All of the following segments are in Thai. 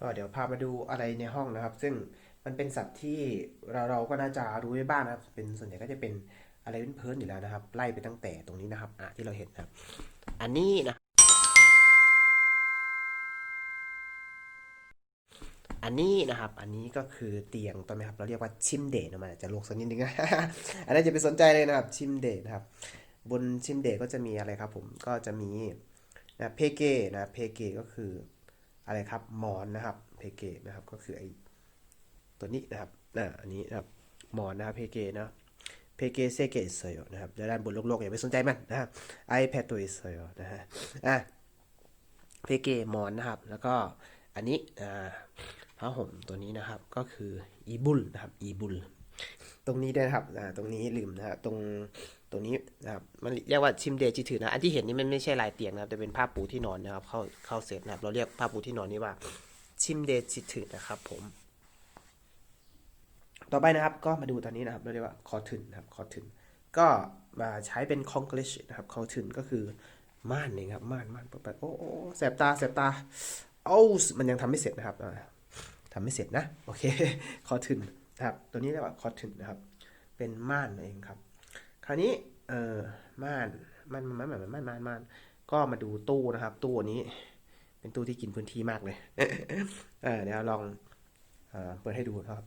ก็เดี๋ยวพามาดูอะไรในห้องนะครับ ซึ่งมันเป็นสัตว์ที่เราเราก็น่าจะรู้ไว้บ้างนะครับ เป็นส่วนใหญ่ก็จะเป็นอะไรเพ้นๆอยู่แล้วนะครับ ไล่ไปตั้งแต่ตรงนี้นะครับอะที่เราเห็นนะครับ อันนี้นะ อันนี้นะครับ อันนี้ก็คือเตียงตัวไหมครับ เราเรียกว่าชิมเดะนะมันอาจะโลกสักนิดนึงนะอันนั้จะไปสนใจเลยนะครับ ชิมเดะนะครับ บนชิมเดะก็จะมีอะไรครับ ผม ก็จะมีนะเพเกนะ เพเกก็คือ อะไรครับหมอนนะครับเพเกนะครับก็คือไอตัวนี้นะครับอ่าอันนี้นะครับหมอนนะครับเพเกนะเพเกเซเกเซโยนะครับแล้วด้านบนโลกๆอย่าไปสนใจมันนะครับ iPad ตัวอิเซโยนะฮะอะเพเกหมอนนะครับ แล้วก็อันนี้อ่าผ้าห่มตัวนี้นะครับก็คืออีบุลนะครับอีบุล รงนี้ด้วยนะครับอ่าตรงนี้ลืมนะครับตรงตรงนี้นะครับมันเรียกว่าชิมเดจิถือนะอันที่เห็นนี่มันไม่ใช่ลายเตียงนะครับแต่เป็นผ้าปูที่นอนนะครับ เข้าเข้าเสร็จนะครับเราเรียกผ้าปูที่นอนนี้ว่าชิมเดจิถือนะครับ ผม ต่อไปนะครับก็มาดูตอนนี้นะครับเราเรียกว่าคอทึนนะครับคอทึนก็มาใช้เป็นคอนกลิชนะครับคอทึนก็คือม่านเองครับม่านม่านเปิดๆโอ้โอ้โอ้แสบตาแสบตาโอ้มันยังทำไม่เสร็จนะครับอ่าทำไม่เสร็จนะ โอเคคอทึนนะครับตัวนี้เรียกว่าคอทึนนะครับ เป็นม่านนั่นเองครับ คราวนี้เออม่านม่านม่านม่านม่านม่านม่านก็มาดูตู้นะครับ ตู้อันนี้ เป็นตู้ที่กินพื้นที่มากเลยเเดี๋ยวลองเปิดให้ดูนะครับ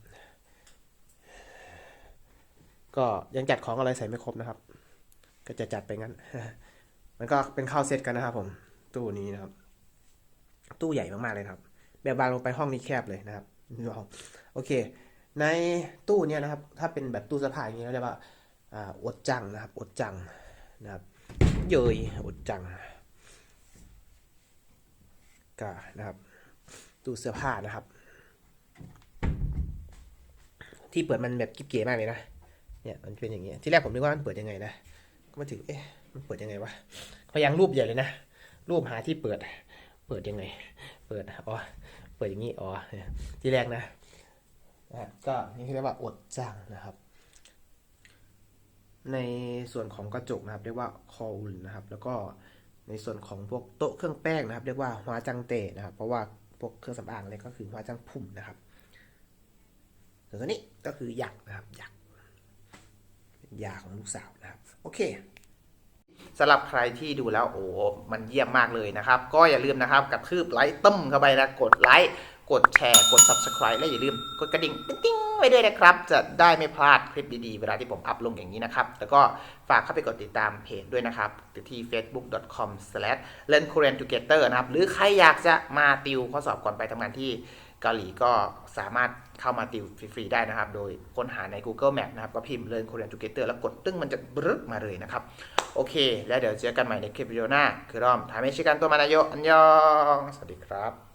ก็ยังจัดของอะไรใส่ไม่ครบนะครับ ก็จะจัดไปงั้น มันก็เป็นข้าวเซตกันนะครับผม ตู้นี้นะครับ ตู้ใหญ่มากๆเลยครับ แบบวางลงไปห้องนี้แคบเลยนะครับ โอเค ในตู้เนี้ยนะครับ ถ้าเป็นแบบตู้เสื้อผ้าอย่างนี้เขาเรียกว่าอดจังนะครับ อดจังนะครับ เยยอดจังก็นะครับ ตู้เสื้อผ้านะครับ ที่เปิดมันแบบกิ๊บเก๋มากเลยนะ เนี่ยมันเป็นอย่างเงี้ย ที่แรกผมนึกว่ามันเปิดยังไงนะ ก็มาถึง เอ๊ะ มันเปิดยังไงวะพยายามรูปใหญ่เลยนะ รูปหาที่เปิด เปิดยังไง เปิด อ๋อ เปิดอย่างนี้ อ๋อ ที่แรกนะ นะก็นี่เรียกว่าอดจังนะครับ ในส่วนของกระจกนะครับ เรียกว่าคออุลนะครับ แล้วก็ในส่วนของพวกโต๊ะเครื่องแป้งนะครับ เรียกว่าหัวจังเตะนะครับ เพราะว่าพวกเครื่องสำอางเลยก็คือหัวจังพุ่มนะครับส่วนตัวนี้ก็คือหยักนะครับหยักยาของลูกสาวนะครับ โอเคสำหรับใครที่ดูแล้วโอ้ มันเยี่ยมมากเลยนะครับ ก็อย่าลืมนะครับกระทืบไลค์ตึ้มเข้าไปนะ กดไลค์กดแชร์ กด subscribe และอย่าลืมกดกระดิ่งติ๊งไว้ด้วยนะครับ จะได้ไม่พลาดคลิปดีๆ เวลาที่ผมอัพลงอย่างนี้นะครับ แล้วก็ฝากเข้าไปกดติดตามเพจด้วยนะครับที่ facebook.com/learnkoreantogether นะครับ หรือใครอยากจะมาติวข้อสอบก่อนไปทำงานที่เกาหลีก็สามารถเข้ามาติวฟรีๆได้นะครับ โดยค้นหาใน Google Map นะครับ ก็พิมพ์ Learn Korean Together แล้วกดตึ้งมันจะบรึกมาเลยนะครับ โอเค แล้วเดี๋ยวเจอกันใหม่ในคลิปวิดีโอหน้า คือรอมถามให้ชิกันตัวมานายโยอันยอง สวัสดีครับ